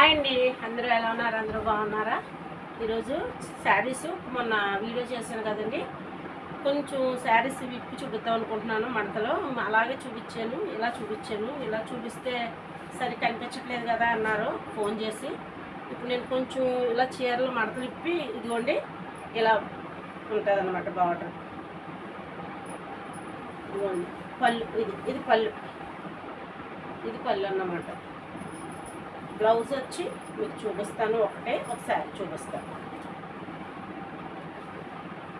Hi అండి. అందరూ ఎలా ఉన్నారు? అందరూ బాగున్నారా? ఈరోజు శారీస్ మొన్న వీడియో చేశాను కదండి. కొంచెం శారీస్ విప్పి చూపిద్దాం అనుకుంటున్నాను మడతలో. అలాగే చూపించాను ఇలా చూపించాను. ఇలా చూపిస్తే సరి కనిపించట్లేదు కదా అన్నారు. ఫోన్ చేసి ఇప్పుడు నేను కొంచెం ఇలా చీరలు మడతలు ఇప్పి ఇదిగోండి ఇలా ఉంటుంది అనమాట బార్డర్. ఇదిగోండి పళ్ళు ఇది ఇది పళ్ళు. ఇది పళ్ళు అన్నమాట. బ్లౌజ్ వచ్చి మీకు చూపిస్తాను ఒకటే ఒకసారి చూపిస్తాను.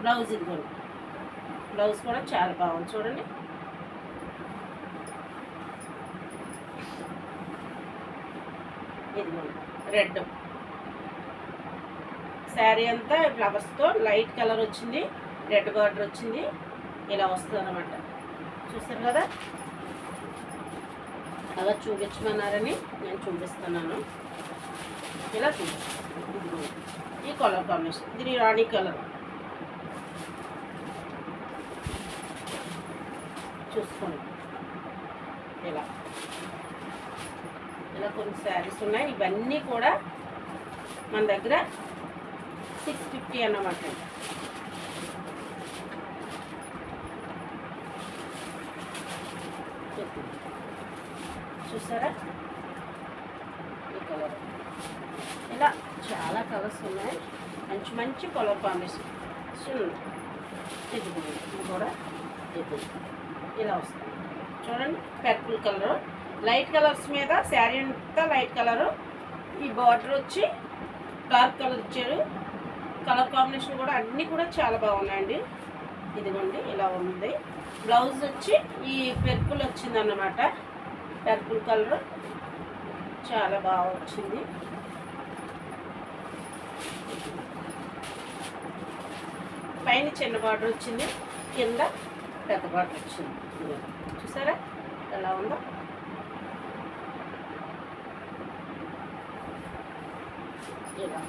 బ్లౌజ్ ఇదిగోండి. బ్లౌజ్ కూడా చాలా బాగుంది చూడండి. ఇదిగోండి. రెడ్. శారీ అంతా ఫ్లవర్స్తో లైట్ కలర్ వచ్చింది రెడ్ బార్డర్ వచ్చింది. ఇలా వస్తుంది అనమాట చూసారు కదా? అలా చూపించమన్నారని నేను చూపిస్తున్నాను. ఇలా చూపిస్తాను ఈ కలర్ కాంబినేషన్ ఇది రాణి కలర్ చూసుకోండి. ఇలా. ఇలా కొన్ని శారీస్ ఉన్నాయి. ఇవన్నీ కూడా మన దగ్గర సిక్స్ ఫిఫ్టీ అన్నమాట. చూసారా? ఈ కలర్ ఇలా చాలా కలర్స్ ఉన్నాయి. మంచి మంచి కలర్ కాంబినేషన్ ఇది కూడా ఇది. ఇలా వస్తుంది. చూడండి పర్పుల్ కలర్ లైట్ కలర్స్ మీద శారీ అంతా లైట్ కలరు ఈ బార్డర్ వచ్చి డార్క్ కలర్ ఇచ్చారు. కలర్ కాంబినేషన్ కూడా అన్నీ కూడా చాలా బాగున్నాయండి. ఇదిగోండి ఇలా ఉంది. బ్లౌజ్ వచ్చి ఈ పెర్పుల్ వచ్చింది అన్నమాట పర్పుల్ కలర్. చాలా బాగా వచ్చింది పైన చిన్న బార్డర్ వచ్చింది. కింద పెద్ద బార్డర్ వచ్చింది. చూసారా? ఎలా ఉందో? ఇలా.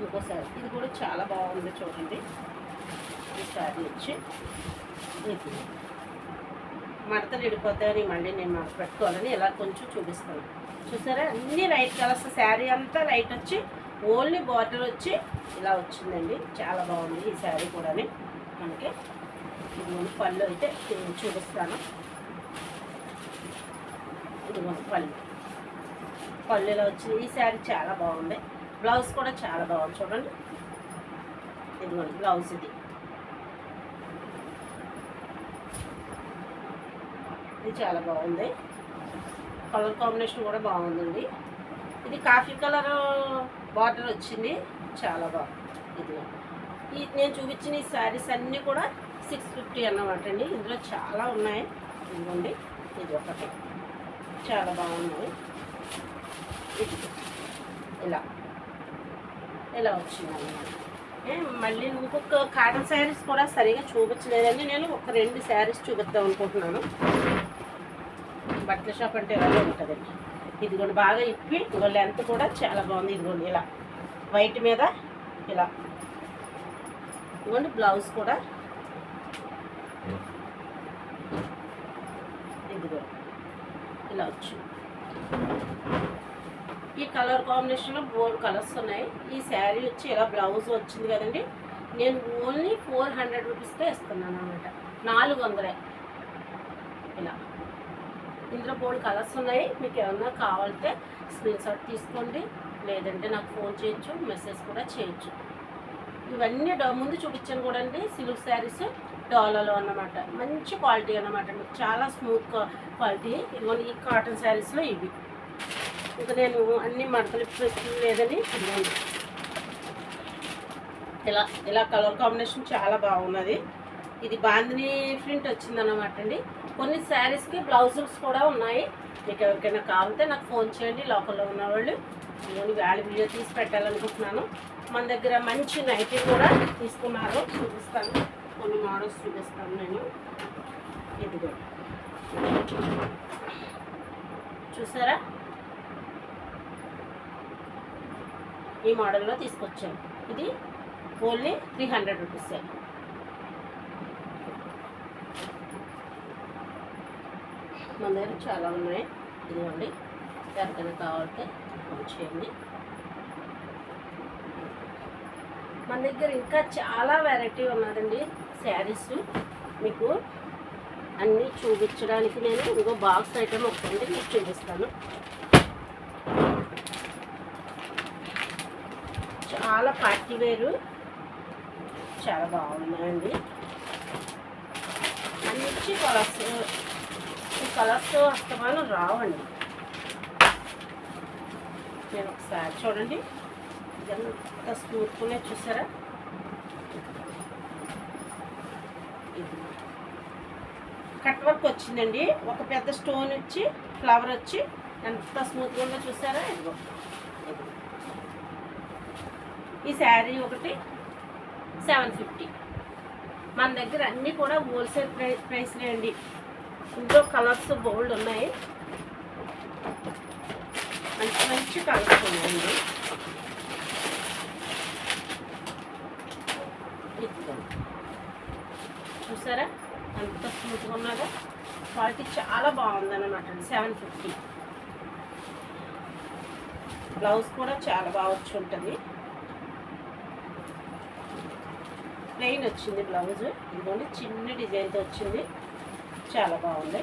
ఇంకోసారి. ఇది కూడా చాలా బాగుంది చూడండి. ఈ సారీ వచ్చి. ఇది. మడతలు విడిపోతాయని మళ్ళీ నేను పెట్టుకోవాలని ఇలా కొంచెం చూపిస్తాను. చూసారా? అన్ని లైట్ కలర్స్ శారీ అంతా లైట్ వచ్చి ఓన్లీ బార్డర్ వచ్చి ఇలా వచ్చిందండి. చాలా బాగుంది ఈ శారీ కూడా మనకి ఇది పళ్ళు అయితే నేను చూపిస్తాను. ఇది పళ్ళు. పళ్ళు ఇలా వచ్చింది. ఈ శారీ చాలా బాగుంది. బ్లౌజ్ కూడా చాలా బాగుంది. చూడండి. ఇదిగోండి బ్లౌజ్ ఇది. ఇది చాలా బాగుంది. కలర్ కాంబినేషన్ కూడా బాగుందండి. ఇది కాఫీ కలర్ బార్డర్ వచ్చింది. చాలా బాగుంది ఇది ఈ నేను చూపించిన ఈ శారీస్ అన్నీ కూడా సిక్స్ ఫిఫ్టీ అన్నమాట అండి. ఇందులో చాలా ఉన్నాయి. ఇదిగోండి ఇది ఒకటి. చాలా బాగున్నాయి ఇది ఇలా. ఇలా వచ్చిందన్నమాట మళ్ళీ ఇంకొక కాటన్ శారీస్ కూడా సరిగా చూపించలేదండి. నేను ఒక రెండు శారీస్ చూపిద్దాం అనుకుంటున్నాను. బట్టల షాప్ అంటే ఇలాగే ఉంటుందండి ఇదిగోండి బాగా ఇప్పి ఇదిగో లెంత్ కూడా చాలా బాగుంది. ఇదిగోండి ఇలా. వైట్ మీద ఇలా. ఇదిగోండి బ్లౌజ్ కూడా. ఇదిగో. ఇలా వచ్చు. ఈ కలర్ కాంబినేషన్లో బోర్డు కలర్స్ ఉన్నాయి. ఈ శారీ వచ్చి ఇలా బ్లౌజ్ వచ్చింది కదండి. నేను ఓన్లీ ఫోర్ హండ్రెడ్ రూపీస్కే ఇస్తున్నాను అనమాట. నాలుగు వందలే. ఇలా. ఇందులో బోల్డ్ కలర్స్ ఉన్నాయి. మీకు ఏమన్నా కావాలంటే స్క్రీన్ షాట్ తీసుకోండి. లేదంటే నాకు ఫోన్ చేయొచ్చు మెసేజ్ కూడా చేయొచ్చు. ఇవన్నీ ముందు చూపించాను కూడా అండి సిల్క్ శారీస్ డాలలో అన్నమాట. మంచి క్వాలిటీ అన్నమాట. మీకు చాలా స్మూత్ క్వాలిటీ. ఇదిగోండి ఈ కాటన్ శారీస్లో ఇవి. ఇంకా నేను అన్ని మడతలు లేదని ఇలా ఇలా కలర్ కాంబినేషన్ చాలా బాగున్నది. ఇది బాందిని ప్రింట్ వచ్చిందన్నమాట అండి. కొన్ని శారీస్కి బ్లౌజెస్ కూడా ఉన్నాయి. మీకు ఎవరికైనా కావాలంటే నాకు ఫోన్ చేయండి లోకల్లో ఉన్నవాళ్ళు. నేను వ్యాలి వీడియో తీసి పెట్టాలనుకుంటున్నాను. మన దగ్గర మంచి నైటీ కూడా తీసుకున్నారు. చూపిస్తాను. కొన్ని మోడల్స్ చూపిస్తాను నేను. ఇదిగో. చూసారా? ఈ మోడల్లో తీసుకొచ్చాను. ఇది ఓన్లీ త్రీ హండ్రెడ్ రూపీస్ మన దగ్గర చాలా ఉన్నాయి. ఇదిగోండి ఎవరికైనా కావాలంటే ఫోన్ చేయండి. మన దగ్గర ఇంకా చాలా వెరైటీ ఉన్నదండి శారీస్. మీకు అన్నీ చూపించడానికి నేను ఇంకో బాక్స్ ఐటమ్ ఒకటి మీకు చూపిస్తాను. చాలా పార్టీ వేరు చాలా బాగున్నాయండి. అన్నిచ్చి కలర్స్ కలర్స్ అస్తమానం రావండి. నేను ఒకసారి చూడండి. ఎంత స్మూత్గానే చూసారా? ఇది. కట్ వర్క్ వచ్చిందండి. ఒక పెద్ద స్టోన్ వచ్చి ఫ్లవర్ వచ్చి ఎంత స్మూత్గా ఉందో చూసారా? ఇదిగో. ఇదిగో. ఈ శారీ ఒకటి సెవెన్ ఫిఫ్టీ. మన దగ్గర అన్నీ కూడా హోల్సేల్ ప్రై ప్రైస్లే అండి. ఇంట్లో కలర్స్ బోల్డ్ ఉన్నాయి. మంచి మంచి కలర్స్ ఉన్నాయండి. చూసారా? ఎంత స్మూత్గా ఉన్నాగా క్వాలిటీ చాలా బాగుందన్నమాట సెవెన్ ఫిఫ్టీ. బ్లౌజ్ కూడా చాలా బాగా వచ్చి ఉంటుంది. ప్లెయిన్ వచ్చింది బ్లౌజ్. ఇదిగోండి చిన్న డిజైన్తో వచ్చింది. చాలా బాగుంది.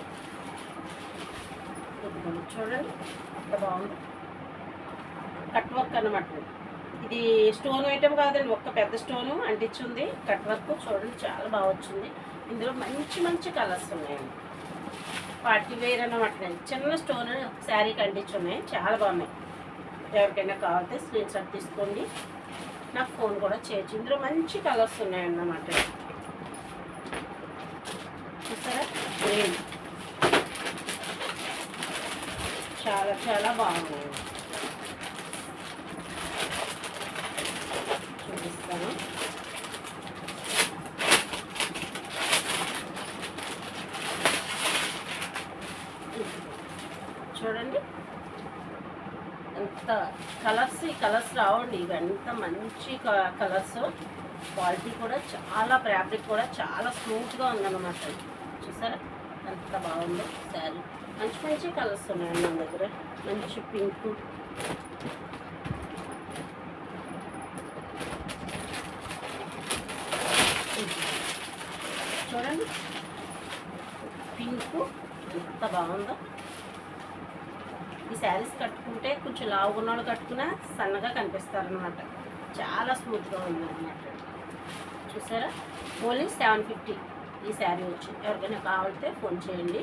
చూడండి ఎంత బాగుంది. కట్ వర్క్ అన్నమాట ఇది. స్టోన్ ఐటమ్ కాదండి ఒక్క పెద్ద స్టోను అంటించింది. కట్ వర్క్ చూడండి చాలా బాగా వచ్చింది. ఇందులో మంచి మంచి కలర్స్ ఉన్నాయండి. పార్టీ వేర్ అన్నమాట చిన్న స్టోన్ శారీకి అంటించి ఉన్నాయి. చాలా బాగున్నాయి. ఎవరికైనా కావాలంటే స్క్రీన్ షాట్ తీసుకోండి. నాకు ఫోన్ కూడా చేయొచ్చు. ఇందులో మంచి కలర్స్ ఉన్నాయన్నమాట చూసారా చాలా చాలా బాగున్నాయి చూపిస్తాను. చూడండి. ఎంత కలర్స్ ఈ కలర్స్ రావండి. ఇవి ఎంత మంచి కలర్స్. క్వాలిటీ కూడా చాలా ఫ్యాబ్రిక్ కూడా చాలా స్మూత్గా ఉందన్నమాట. చూసారా? అంత బాగుందో శారీ. మంచి మంచి కలర్స్ ఉన్నాయండి మన దగ్గర. మంచి పింక్ చూడండి. పింక్ ఎంత బాగుందో. ఈ శారీస్ కట్టుకుంటే కొంచెం లావుగా ఉన్నవాళ్ళు కట్టుకున్నా సన్నగా కనిపిస్తారనమాట చాలా స్మూత్గా ఉందన్నమాట. చూసారా? ఓన్లీ సెవెన్ ఫిఫ్టీ ఈ శారీ వచ్చి ఎవరికైనా కావాలితే ఫోన్ చేయండి.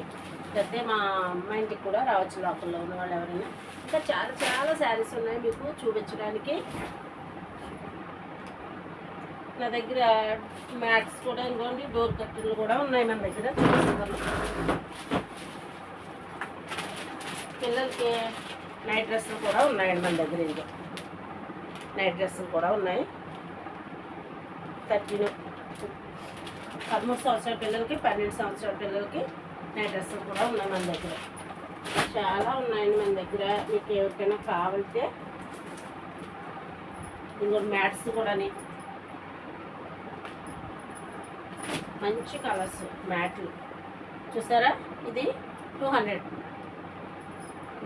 లేకపోతే మా అమ్మ ఇంటికి కూడా రావచ్చు లోకల్లో ఉన్న వాళ్ళు ఎవరైనా. ఇంకా చాలా చాలా శారీస్ ఉన్నాయి మీకు చూపించడానికి. నా దగ్గర మ్యాట్స్ కూడా ఇంకోండి డోర్ కట్టెలు కూడా ఉన్నాయి మన దగ్గర చూపిస్తాను పిల్లలకి నైట్ డ్రెస్సులు కూడా ఉన్నాయండి మన దగ్గర ఇంకా. నైట్ డ్రెస్సులు కూడా ఉన్నాయి. థర్టీన్ పదమూడు సంవత్సరాల పిల్లలకి పన్నెండు సంవత్సరాల పిల్లలకి నైట్ డ్రెస్సులు కూడా ఉన్నాయి మన దగ్గర. చాలా ఉన్నాయండి మన దగ్గర. మీకు ఎవరికైనా కావాలితే ఇంకో మ్యాట్స్ కూడాని. మంచి కలర్స్ మ్యాట్లు. చూసారా? ఇది టూ హండ్రెడ్.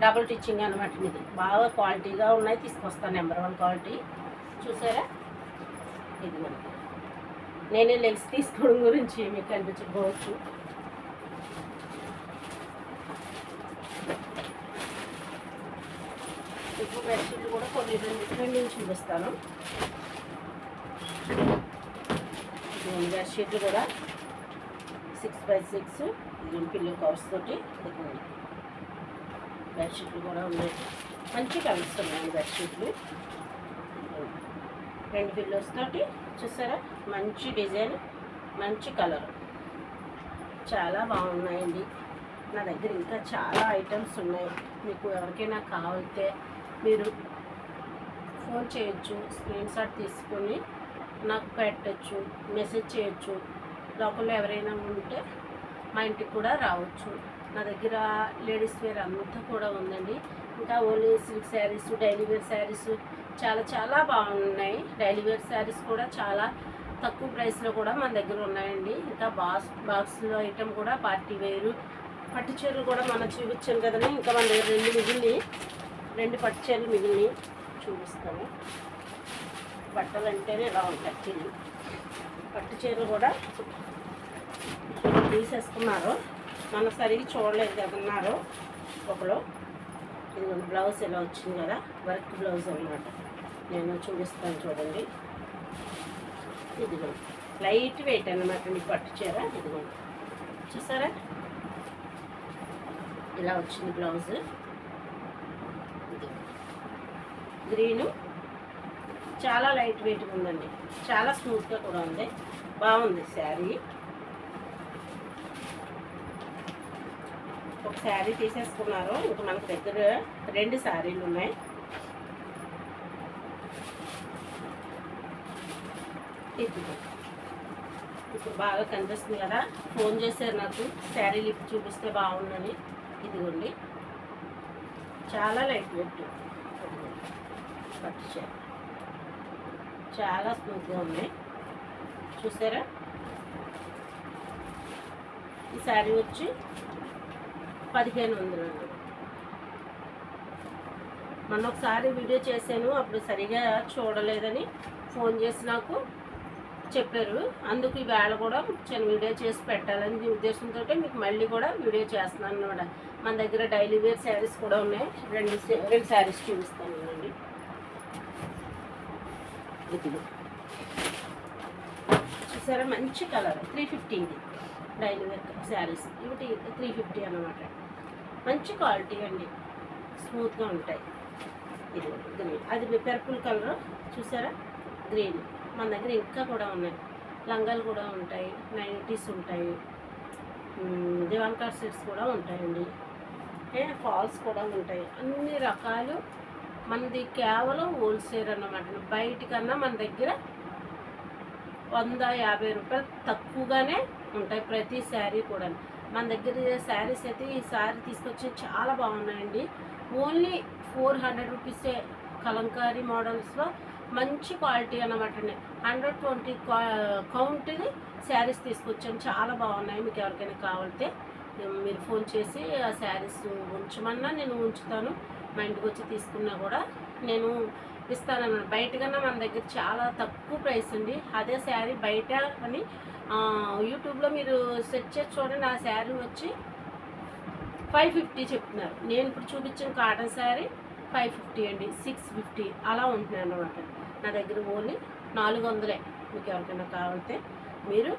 డబుల్ టిచ్చింగ్ అనమాట ఇది. బాగా క్వాలిటీగా ఉన్నాయి. తీసుకొస్తాను నెంబర్ వన్ క్వాలిటీ. చూసారా? ఇది మనకి. నేనే లెగ్స్ తీసుకోవడం గురించి మీకు అనిపించకపోవచ్చు. ఇప్పుడు బెడ్షీట్లు కూడా కొన్ని రెండు నుంచి చూపిస్తాను. బెడ్షీట్లు కూడా. సిక్స్ బై సిక్స్ పిల్లు పిల్లో కవర్స్ తోటి బెడ్షీట్లు కూడా ఉన్నాయి. మంచి కలర్స్ ఉన్నాయి బెడ్షీట్లు రెండు పిల్లోస్ తోటి చూసారా? మంచి డిజైన్ మంచి కలర్. చాలా బాగున్నాయండి. నా దగ్గర ఇంకా చాలా ఐటమ్స్ ఉన్నాయి. మీకు ఎవరికైనా కావాలితే మీరు ఫోన్ చేయొచ్చు స్క్రీన్ షాట్ తీసుకొని నాకు పెట్టచ్చు మెసేజ్ చేయొచ్చు. లోపల ఎవరైనా ఉంటే మా ఇంటికి కూడా రావచ్చు. నా దగ్గర లేడీస్ వేర్ అంతా కూడా ఉందండి. ఇంకా only silk saris daily wear saris చాలా చాలా బాగున్నాయి. డైలీ వేర్ శారీస్ కూడా చాలా తక్కువ ప్రైస్లో కూడా మన దగ్గర ఉన్నాయండి. ఇంకా బాక్స్ బాక్స్లో ఐటెం కూడా పార్టీ వేరు. పట్టు చీరలు కూడా మనం చూపించాను కదండి. ఇంకా మన దగ్గర రెండు మిగిలిని రెండు పట్టు చీరలు మిగిలిని చూపిస్తాను. బట్టలు అంటేనే ఇలా ఉంటాయి చీరలు పట్టు చీరలు కూడా తీసేసుకున్నారు. మన సరిగ్గా చూడలేదు కదన్నారు ఒకరు ఇది బ్లౌజ్ ఎలా వచ్చింది కదా? వర్క్ బ్లౌజ్ అనమాట నేను చూపిస్తాను చూడండి. ఇదిగో లైట్ వెయిట్ అనమాట మీ పట్టు చీర. ఇదిగో చూసారా? ఇలా వచ్చింది బ్లౌజ్. గ్రీను. చాలా లైట్ వెయిట్గా ఉందండి. చాలా స్మూత్గా కూడా ఉంది. బాగుంది శారీ. ఒక శారీ తీసేసుకున్నారు. ఇంకా మనకు దగ్గర రెండు శారీలు ఉన్నాయి. ఇదిగో. ఇప్పుడు బాగా కనిపిస్తుంది కదా? ఫోన్ చేశారు నాకు. శారీ లిప్ చూపిస్తే బాగుందని ఇదిగోండి. చాలా లైట్ వెయిట్. పట్టు చీర చాలా స్మూత్గా ఉన్నాయి చూసారా? ఈ శారీ వచ్చి పదిహేను వందలు మొన్న ఒకసారి వీడియో చేశాను అప్పుడు సరిగా చూడలేదని ఫోన్ చేసి నాకు చెప్పారు. అందుకు ఈవేళ కూడా చిన్న వీడియో చేసి పెట్టాలని ఉద్దేశంతో మీకు మళ్ళీ కూడా వీడియో చేస్తున్నాను అనమాట మన దగ్గర డైలీ వేర్ శారీస్ కూడా ఉన్నాయి. రెండు రెండు శారీస్ చూపిస్తాను అండి చూసారా? మంచి కలర్. త్రీ ఫిఫ్టీ ఇది. Daily wear saris. ఇవి త్రీ ఫిఫ్టీ అనమాట మంచి క్వాలిటీ అండి. స్మూత్గా ఉంటాయి. ఇది గ్రీన్ అది పర్పుల్ కలర్ చూసారా? గ్రీన్ మన దగ్గర ఇంకా కూడా ఉన్నాయి. లంగాలు కూడా ఉంటాయి. నైటీస్ ఉంటాయి. మ్, దివాన్కార్ సెట్స్ కూడా ఉంటాయండి. ఫాల్స్ కూడా ఉంటాయి. అన్ని రకాలు. మనది కేవలం హోల్సేల్ అన్నమాట. బయట కన్నా మన దగ్గర వంద యాభై రూపాయలు తక్కువగానే ఉంటాయి ప్రతి శారీ కూడా మన దగ్గర శారీస్ అయితే ఈ శారీ తీసుకొచ్చి చాలా బాగున్నాయండి. ఓన్లీ ఫోర్ హండ్రెడ్ రూపీసే కలంకారీ మోడల్స్లో మంచి క్వాలిటీ అన్నమాట అండి. హండ్రెడ్ ట్వంటీ కౌంట్ని శారీస్ తీసుకొచ్చాను. చాలా బాగున్నాయి. మీకు ఎవరికైనా కావాలితే మీరు ఫోన్ చేసి ఆ శారీస్ ఉంచమన్నా నేను ఉంచుతాను. మా ఇంటికి వచ్చి తీసుకున్నా కూడా నేను ఇస్తానన్నమాట బయట కన్నా మన దగ్గర చాలా తక్కువ ప్రైస్ అండి. అదే శారీ బయట అని యూట్యూబ్లో మీరు సెర్చ్ చేసి చూడండి ఆ శారీ వచ్చి ఫైవ్ ఫిఫ్టీ చెప్తున్నారు. నేను ఇప్పుడు చూపించిన కాటన్ శారీ ఫైవ్ ఫిఫ్టీ అండి సిక్స్ ఫిఫ్టీ అలా ఉంటున్నాయి అన్నమాట. నా దగ్గర ఓన్లీ నాలుగు వందలే మీకు ఎవరికైనా కావాలంటే. మీరు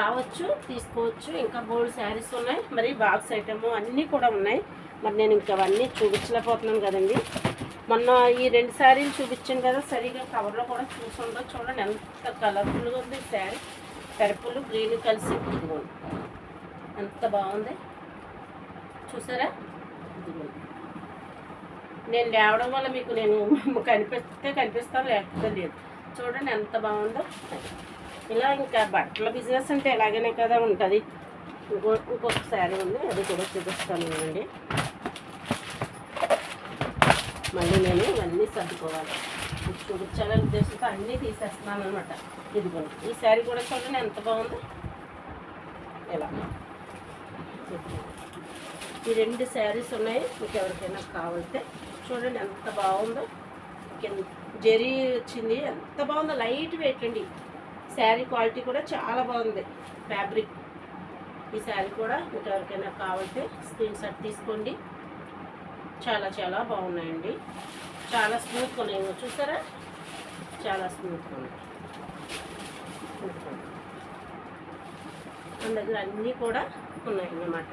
రావచ్చు తీసుకోవచ్చు. ఇంకా బోల్డ్ శారీస్ ఉన్నాయి. మరి బాక్స్ ఐటమ్ అన్నీ కూడా ఉన్నాయి. మరి నేను ఇంకా అవన్నీ చూపించలేకపోతున్నాను కదండి. మొన్న ఈ రెండు శారీలు చూపించాను కదా సరిగా కవర్లో కూడా చూసుందో చూడండి ఎంత కలర్ఫుల్గా ఉంది శారీ. పర్పుల్ గ్రీన్ కలిసి ఇదిగోండి ఎంత బాగుంది. చూసారా? ఇదిగోండి నేను లేవడం వల్ల మీకు నేను కనిపిస్తే కనిపిస్తాను లేకపోతే లేదు. చూడండి ఎంత బాగుందో. ఇలా ఇంకా బట్టల బిజినెస్ అంటే ఎలాగనే కదా ఉంటుంది. ఇంకో ఇంకొక శారీ ఉంది అది కూడా చూపిస్తాను అండి మళ్ళీ నేను ఇవన్నీ సర్దుకోవాలి. మీకు చూపించాలని ఉద్దేశంతో అన్నీ తీసేస్తున్నాను అనమాట ఇదిగోండి ఈ శారీ కూడా చూడండి ఎంత బాగుందో. ఇలా. ఈ రెండు శారీస్ ఉన్నాయి. మీకు ఎవరికైనా కావాలితే చూడండి ఎంత బాగుందో. కింద జరీ వచ్చింది. ఎంత బాగుందో. లైట్ వెయిట్ అండి. శారీ క్వాలిటీ కూడా చాలా బాగుంది. ఫ్యాబ్రిక్. ఈ శారీ కూడా మీకు ఎవరికైనా కావాలంటే స్క్రీన్ షాట్ తీసుకోండి. చాలా చాలా బాగున్నాయండి. చాలా స్మూత్గా ఉన్నాయి. చూసారా? చాలా స్మూత్గా ఉన్నాయి. మన దగ్గర అన్నీ కూడా ఉన్నాయి అన్నమాట